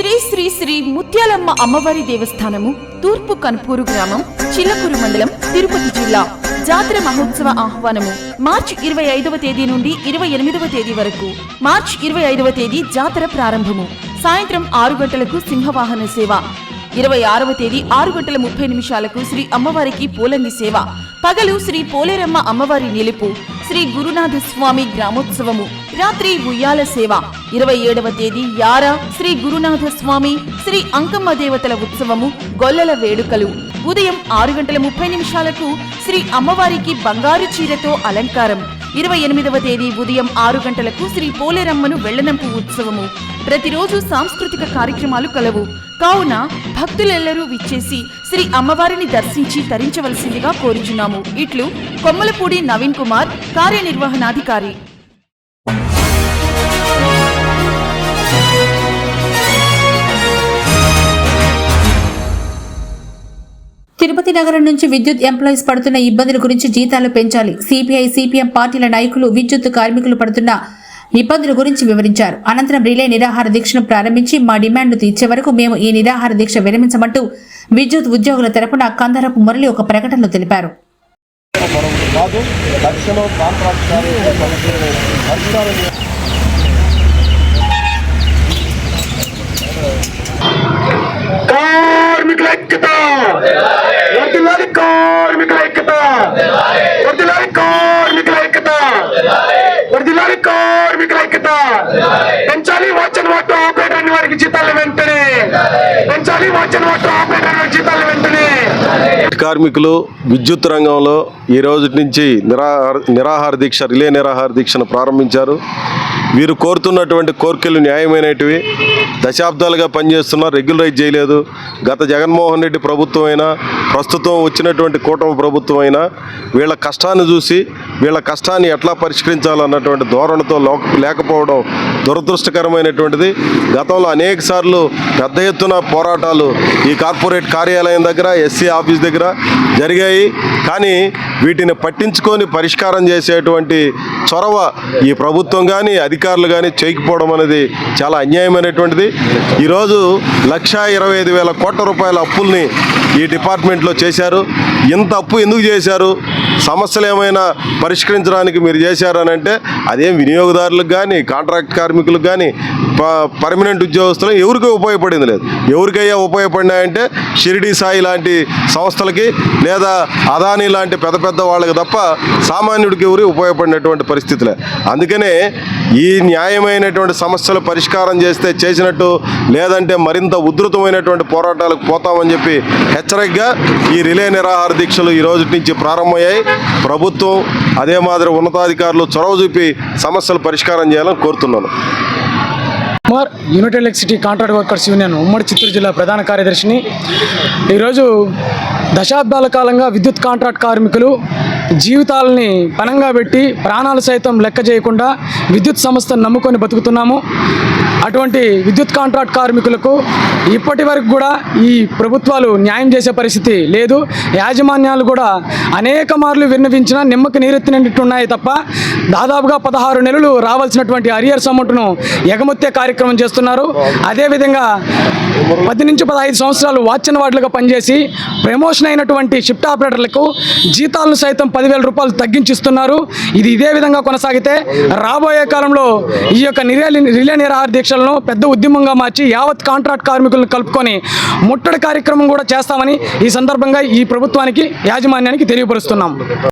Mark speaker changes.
Speaker 1: శ్రీ శ్రీ శ్రీ ముత్యాలమ్మ అమ్మవారి దేవస్థానము తూర్పు కన్పూరు గ్రామం చిల్లకూరు మండలం తిరుపతి జిల్లా. జాతర మహోత్సవ ఆహ్వానము మార్చి ఇరవై ఐదవ తేదీ నుండి ఇరవై ఎనిమిదవ తేదీ వరకు. మార్చి ఇరవై ఐదవ తేదీ జాతర ప్రారంభము. సాయంత్రం ఆరు గంటలకు సింహవాహన సేవ. ఇరవై ఆరవ తేదీ ఆరు గంటల ముప్పై నిమిషాలకు శ్రీ అమ్మవారికి పూలంగి సేవ. పగలు శ్రీ పోలేరమ్మ అమ్మవారి నిలుపు శ్రీ గురునాథ స్వామి గ్రామోత్సవము రాత్రి ఉయ్యాల సేవ. ఇరవై ఏడవ తేదీ యార శ్రీ గురునాథ స్వామి శ్రీ అంకమ్మ దేవతల ఉత్సవము గొల్లల వేడుకలు. ఉదయం ఆరు గంటల ముప్పై నిమిషాలకు శ్రీ అమ్మవారికి బంగారు చీరతో అలంకారం. ఇరవై ఎనిమిదవ తేదీ ఉదయం ఆరు గంటలకు శ్రీ పోలేరమ్మను వెళ్ళనంపు ఉత్సవము. ప్రతిరోజు సాంస్కృతిక కార్యక్రమాలు కలవు. కావున భక్తులెల్లరూ విచ్చేసి శ్రీ అమ్మవారిని దర్శించి తరించవలసిందిగా కోరుచున్నాము. ఇట్లు కొమ్మలపూడి నవీన్ కుమార్ కార్యనిర్వహణాధికారి.
Speaker 2: తిరుపతి నగరం నుంచి విద్యుత్ ఎంప్లాయీస్ పడుతున్న ఇబ్బందుల గురించి జీతాలు పెంచాలి. సిపిఐ సిపిఎం పార్టీల నాయకులు విద్యుత్ కార్మికులు పడుతున్న ఇబ్బందుల గురించి వివరించారు. అనంతరం రిలే నిరాహార దీక్షను ప్రారంభించి మా డిమాండ్ను తీర్చే వరకు మేము ఈ నిరాహార దీక్ష విరమించమంటూ విద్యుత్ ఉద్యోగుల తరపున కందరపు మురళి ఒక ప్రకటనలో తెలిపారు.
Speaker 3: కార్మికుల సమస్యలను పరిష్కారం చేయాలి.
Speaker 4: కార్మికుల ఐక్యత వర్దిల్లాలి కార్మికుల ఐక్యత వర్దిల్లాలి కార్మికుల ఐక్యత పెంచాలి కార్మికుల ఐక్యత పెంచాలి వాచన్ వాటర్ ఆపరేటర్ వారికి జీతాలు వెంటనే. పెంచాలి వాచన్ వాటర్ ఆపరేటర్ వారికి జీతాలు వెంటనే.
Speaker 3: కార్మికులు విద్యుత్ రంగంలో ఈ రోజు నుంచి నిరాహార నిరాహార దీక్ష రిలే నిరాహార దీక్షను ప్రారంభించారు. వీరు కోరుతున్నటువంటి కోర్కెలు న్యాయమైనటివి. దశాబ్దాలుగా పనిచేస్తున్నా రెగ్యులరైజ్ చేయలేదు. గత జగన్మోహన్ రెడ్డి ప్రభుత్వం అయినా ప్రస్తుతం వచ్చినటువంటి కూటమి ప్రభుత్వం అయినా వీళ్ళ కష్టాన్ని చూసి వీళ్ళ కష్టాన్ని ఎట్లా పరిష్కరించాలన్నటువంటి ధోరణితో లో- లేకపోవడం దురదృష్టకరమైనటువంటిది. గతంలో అనేక సార్లు పెద్ద ఎత్తున పోరాటాలు ఈ కార్పొరేట్ కార్యాలయం దగ్గర ఎస్సీ ఆఫీస్ దగ్గర జరిగాయి. కానీ వీటిని పట్టించుకొని పరిష్కారం చేసేటువంటి చొరవ ఈ ప్రభుత్వం కానీ అధికారులు కానీ చేయకపోవడం అనేది చాలా అన్యాయమైనటువంటిది. ఈరోజు లక్షా ఇరవై ఐదు వేల కోట్ల రూపాయల అప్పుల్ని ఈ డిపార్ట్మెంట్లో చేశారు. ఇంత అప్పు ఎందుకు చేశారు? సమస్యలు ఏమైనా పరిష్కరించడానికి మీరు చేశారని అంటే అదేం వినియోగదారులకు కానీ కాంట్రాక్ట్ కార్మికులకు కానీ ప- పర్మనెంట్ ఉద్యోగస్తులు ఎవరికి ఉపయోగపడింది లేదు. ఎవరికయ్యా ఉపయోగపడినాయంటే షిరిడి సాయి లాంటి సంస్థలకి లేదా అదానీ లాంటి పెద్ద పెద్ద వాళ్ళకి తప్ప సామాన్యుడికి ఎవరు ఉపయోగపడినటువంటి పరిస్థితులే అందుకనే ఈ న్యాయమైనటువంటి సమస్యలు పరిష్కారం చేస్తే చేసినట్టు లేదంటే మరింత ఉధృతమైనటువంటి పోరాటాలకు పోతామని చెప్పి హెచ్చరికగా ఈ రిలే నిరాహార దీక్షలు ఈ రోజు నుంచి ప్రారంభమయ్యాయి. ప్రభుత్వం అదే మాదిరి ఉన్నతాధికారులు చొరవ చూపి సమస్యలు పరిష్కారం చేయాలని కోరుతున్నాను.
Speaker 5: Kumar united electricity contract workers union ఉమ్మడి చిత్తూరు జిల్లా ప్రధాన కార్యదర్శిని. ఈరోజు దశాబ్దాల కాలంగా విద్యుత్ కాంట్రాక్ట్ కార్మికులు జీవితాలని పణంగా పెట్టి ప్రాణాలు సైతం లెక్క చేయకుండా విద్యుత్ సంస్థను నమ్ముకొని బతుకుతున్నాము. అటువంటి విద్యుత్ కాంట్రాక్ట్ కార్మికులకు ఇప్పటి వరకు కూడా ఈ ప్రభుత్వాలు న్యాయం చేసే పరిస్థితి లేదు. యాజమాన్యాలు కూడా అనేక మార్లు విన్నవించినా నిమ్మకి నీరెత్తినట్టున్నాయి తప్ప దాదాపుగా పదహారు నెలలు రావాల్సినటువంటి అరియర్స్ అమౌంట్ను ఎగమొత్తే కార్యక్రమం చేస్తున్నారు. అదేవిధంగా పది నుంచి పదహైదు సంవత్సరాలు వాచ్యన్ వార్డులుగా పనిచేసి ప్రమోషన్ అయినటువంటి షిఫ్ట్ ఆపరేటర్లకు జీతాలను సైతం పదివేల రూపాయలు తగ్గించిస్తున్నారు. ఇది ఇదే విధంగా కొనసాగితే రాబోయే కాలంలో ఈ యొక్క నిరే రిలే నిరాహార దీక్షలను పెద్ద ఉద్యమంగా మార్చి యావత్ కాంట్రాక్ట్ కార్మికులను కలుపుకొని ముట్టడి కార్యక్రమం కూడా చేస్తామని ఈ సందర్భంగా ఈ ప్రభుత్వానికి యాజమాన్యానికి తెలియపరుస్తున్నాం.